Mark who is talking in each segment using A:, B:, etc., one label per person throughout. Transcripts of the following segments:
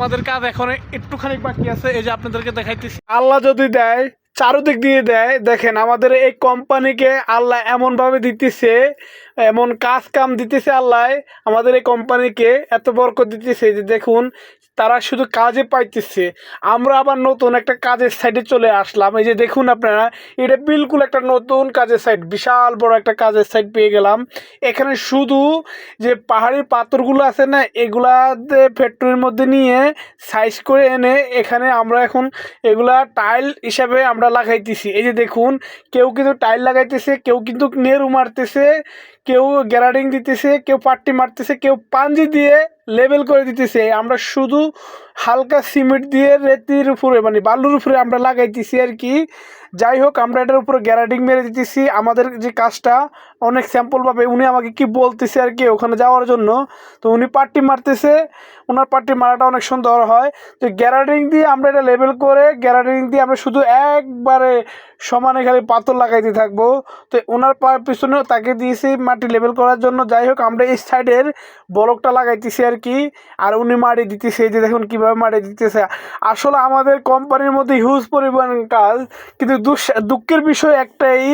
A: আমাদের কাজ এখন একটুখানি বাকি আছে এই যে আপনাদেরকে দেখাইতেছি। আল্লাহ যদি দেয় চারুদিক দিয়ে দেয়। দেখেন, আমাদের এই কোম্পানিকে আল্লাহ এমনভাবে দিতেছে, এমন কাজ কাম দিতেছে আল্লাহ, আমাদের এই কোম্পানিকে এত বরকত দিতেছে যে দেখুন, তারা শুধু কাজে পাইতেছে। আমরা আবার নতুন একটা কাজের সাইডে চলে আসলাম। এই যে দেখুন আপনারা, এটা বিলকুল একটা নতুন কাজের সাইড বিশাল বড় একটা কাজের সাইড পেয়ে গেলাম। এখানে শুধু যে পাহাড়ি পাথরগুলো আছে না, এগুলাতে ফ্যাক্টরির মধ্যে নিয়ে সাইজ করে এনে এখানে আমরা এখন এগুলা টাইল হিসাবে আমরা লাগাইতেছি এই যে দেখুন কেউ কিন্তু টাইল লাগাইতেছে কেউ কিন্তু নেরু মারতেছে কেউ গ্যারাডিং দিতেছে, কেউ পাট্টি মারতেছে, কেউ পাঞ্জি দিয়ে লেবেল করে দিতেছে। আমরা শুধু হালকা সিমেন্ট দিয়ে রেতির উপরে মানে বালুর উপরে আমরা লাগাইতেছি আর কি। যাই হোক, আমরা এটার উপরে গ্যারাডিং মেরে দিতেছি। আমাদের যে কাজটা, অনেক স্যাম্পল পাবে। উনি আমাকে কি বলতেছে আর কি ওখানে যাওয়ার জন্য? তো উনি পাট্টি মারতেছে। ওনার পাট্টি মারাটা অনেক সুন্দর হয়। তো গ্যারাডিং দিয়ে আমরা এটা লেবেল করে গ্যারাডিং দিয়ে আমরা শুধু একবারে সমানে খালি পাথর লাগাইতে থাকব। তো ওনার পিছনেও তাকে দিয়েছি, মাটি লেবেল করার জন্য যাই হোক, আমরা এই সাইডের ব্লকটা লাগাইতেছি আর কি। আর উনি মাটি দিতেছে যে দেখুন কীভাবে মাটি দিতেছে। আসলে আমাদের কোম্পানির মধ্যে হিউজ পরিমাণ কাজ, কিন্তু দুঃখের বিষয় একটাই,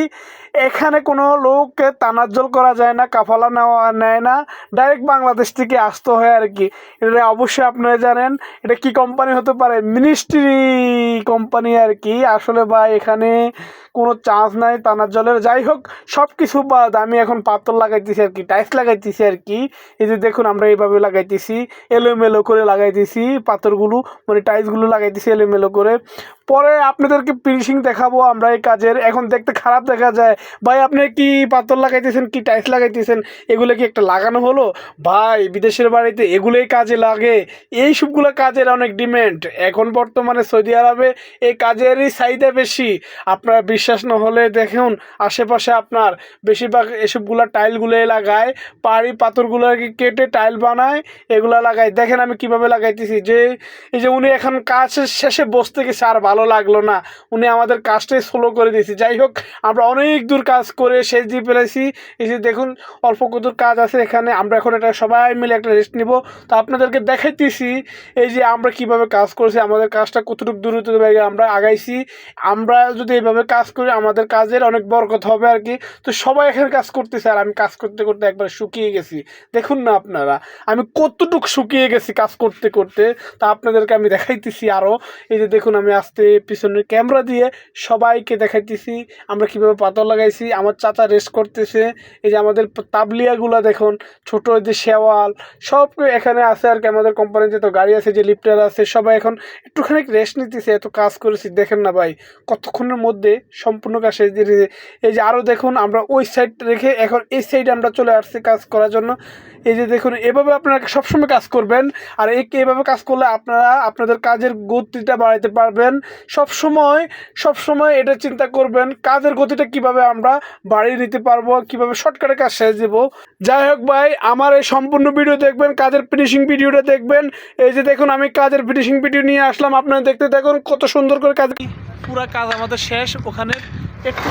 A: এখানে কোনো লোককে তানাজ্জল করা যায় না, কাফালা নেওয়া নেয় না ডাইরেক্ট বাংলাদেশ থেকে আসতে হয় আর কি। এটা অবশ্যই আপনারা জানেন, এটা কি কোম্পানি হতে পারে? মিনিস্ট্রি কোম্পানি আর কি। আসলে বা এখানে কোনো চান্স নাই তানাজ্জলের। যাই হোক সব কিছু বাদ, আমি এখন পাথর লাগাইতেছি আর কি টাইলস লাগাইতেছি আর কি। এই যে দেখুন আমরা এইভাবে লাগাইতেছি, এলোমেলো করে লাগাইতেছি পাথরগুলো মানে টাইলসগুলো লাগাইতেছি এলোমেলো করে। পরে আপনাদেরকে ফিনিশিং দেখাবো আমরা এই কাজের। এখন দেখতে খারাপ দেখা যায়। ভাই, আপনি কি পাথর লাগাইতেছেন, কি টাইলস লাগাইতেছেন? এগুলো কি একটা লাগানো হলো? ভাই, বিদেশের বাড়িতে এগুলোই কাজে লাগে। এই সবগুলো কাজের অনেক ডিমান্ড এখন বর্তমানে সৌদি আরবে এই কাজেরই চাহিদা বেশি। আপনার বিশ্বাস না হলে দেখুন, আশেপাশে আপনার বেশিরভাগ এসবগুলো টাইলগুলো লাগায়। পাহাড়ি পাথরগুলোকে কেটে টাইল বানায়, এগুলো লাগায়। দেখেন আমি কীভাবে লাগাইতেছি। যে, এই যে উনি এখন কাজ শেষে বসতে গেছে, আর লাগল না। উনি আমাদের কাজটাই স্লো করে দিয়েছে। যাই হোক, আমরা অনেক দূর কাজ করে শেষ দিয়ে ফেলেছি। যে দেখুন, অল্প কত কাজ আছে এখানে। আমরা এখন এটা সবাই মিলে একটা রেস্ট নিব। তো আপনাদেরকে দেখাইতেছি, এই যে আমরা কীভাবে কাজ করছি, আমাদের কাজটা কতটুকু দূরত্ব আমরা আগাইছি। আমরা যদি এইভাবে কাজ করি, আমাদের কাজের অনেক বরকত হবে আর কি। তো সবাই এখানে কাজ করতেছে আর আমি কাজ করতে করতে একবার শুকিয়ে গেছি। দেখুন না আপনারা, আমি কতটুকু শুকিয়ে গেছি কাজ করতে করতে। তা আপনাদেরকে আমি দেখাইতেছি আরও এই যে দেখুন, আমি আস্তে পিছনের ক্যামেরা দিয়ে সবাইকে দেখাইতেছি, আমরা কীভাবে পাথর লাগাইছি, আমার চাচা রেস্ট করতেছে, এই যে আমাদের তাবলিয়াগুলো দেখুন, ছোট যে শেওয়াল সব এখানে আছে আর কি আমাদের কোম্পানিতে তো গাড়ি আছে, যে লিফটার আছে, সবাই এখন একটুখানি রেস্ট নিতেছে, এত কাজ করেছি, দেখেন না ভাই, কতক্ষণের মধ্যে সম্পূর্ণ কাজ শেষ দিয়ে এই যে আরও দেখুন, আমরা ওই সাইড রেখে এখন এই সাইডে আমরা চলে আসছি কাজ করার জন্য। এই যে দেখুন, এভাবে আপনারা সবসময় কাজ করবেন, আর এভাবে কাজ করলে আপনারা আপনাদের কাজের গতিটা বাড়াইতে পারবেন। সব সময় সব সময় এটা চিন্তা করবেন, কাজের গতিটা কীভাবে আমরা বাড়িয়ে নিতে পারব, কীভাবে শর্টকাটে কাজ শেষ দেবো যাই হোক ভাই, আমার এই সম্পূর্ণ ভিডিও দেখবেন, কাজের ফিনিশিং ভিডিওটা দেখবেন। এই যে দেখুন, আমি কাজের ফিনিশিং ভিডিও নিয়ে আসলাম, আপনারা দেখতে দেখুন কত সুন্দর করে কাজ পুরো কাজ আমাদের শেষ, ওখানে একটু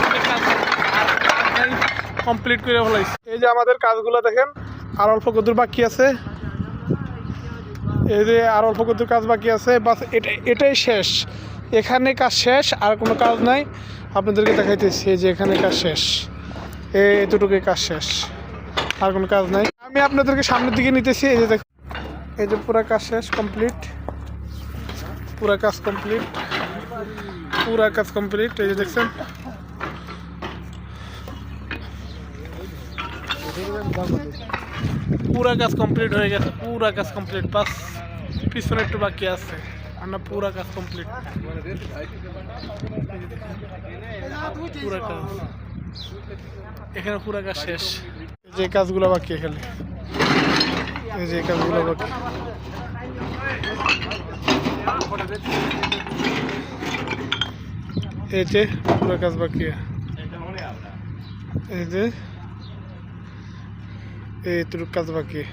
A: কমপ্লিট করে ফেলাইছি। এই যে আমাদের কাজগুলো দেখেন আর অল্প কদূর বাকি আছে। এই যে আর অল্প কদূর কাজ বাকি আছে। বাস, এটা, এটাই শেষ। এখানে কাজ শেষ, আর কোনো কাজ নাই। আপনাদেরকে দেখাইতেছি যে এখানে কাজ শেষ। এতটুকুই কাজ শেষ। আর কোনো কাজ নাই। আমি আপনাদেরকে সামনের দিকে নিতেছি। এই যে দেখুন, এই যে পুরা কাজ শেষ কমপ্লিট পুরা কাজ কমপ্লিট পুরা কাজ কমপ্লিট এই যে দেখছেন। পুরা কাজ কমপ্লিট হয়ে গেছে, পুরা কাজ কমপ্লিট বাস পিছনে একটু বাকি আছে। না পুরা কাজ কমপ্লিট পুরা কাজ। এখানে পুরা কাজ শেষ। যে কাজগুলো বাকি এখানে। যে কাজগুলো বাকি। এই যে পুরো কাজ বাকি। এই যে e, Türk Kazbaki.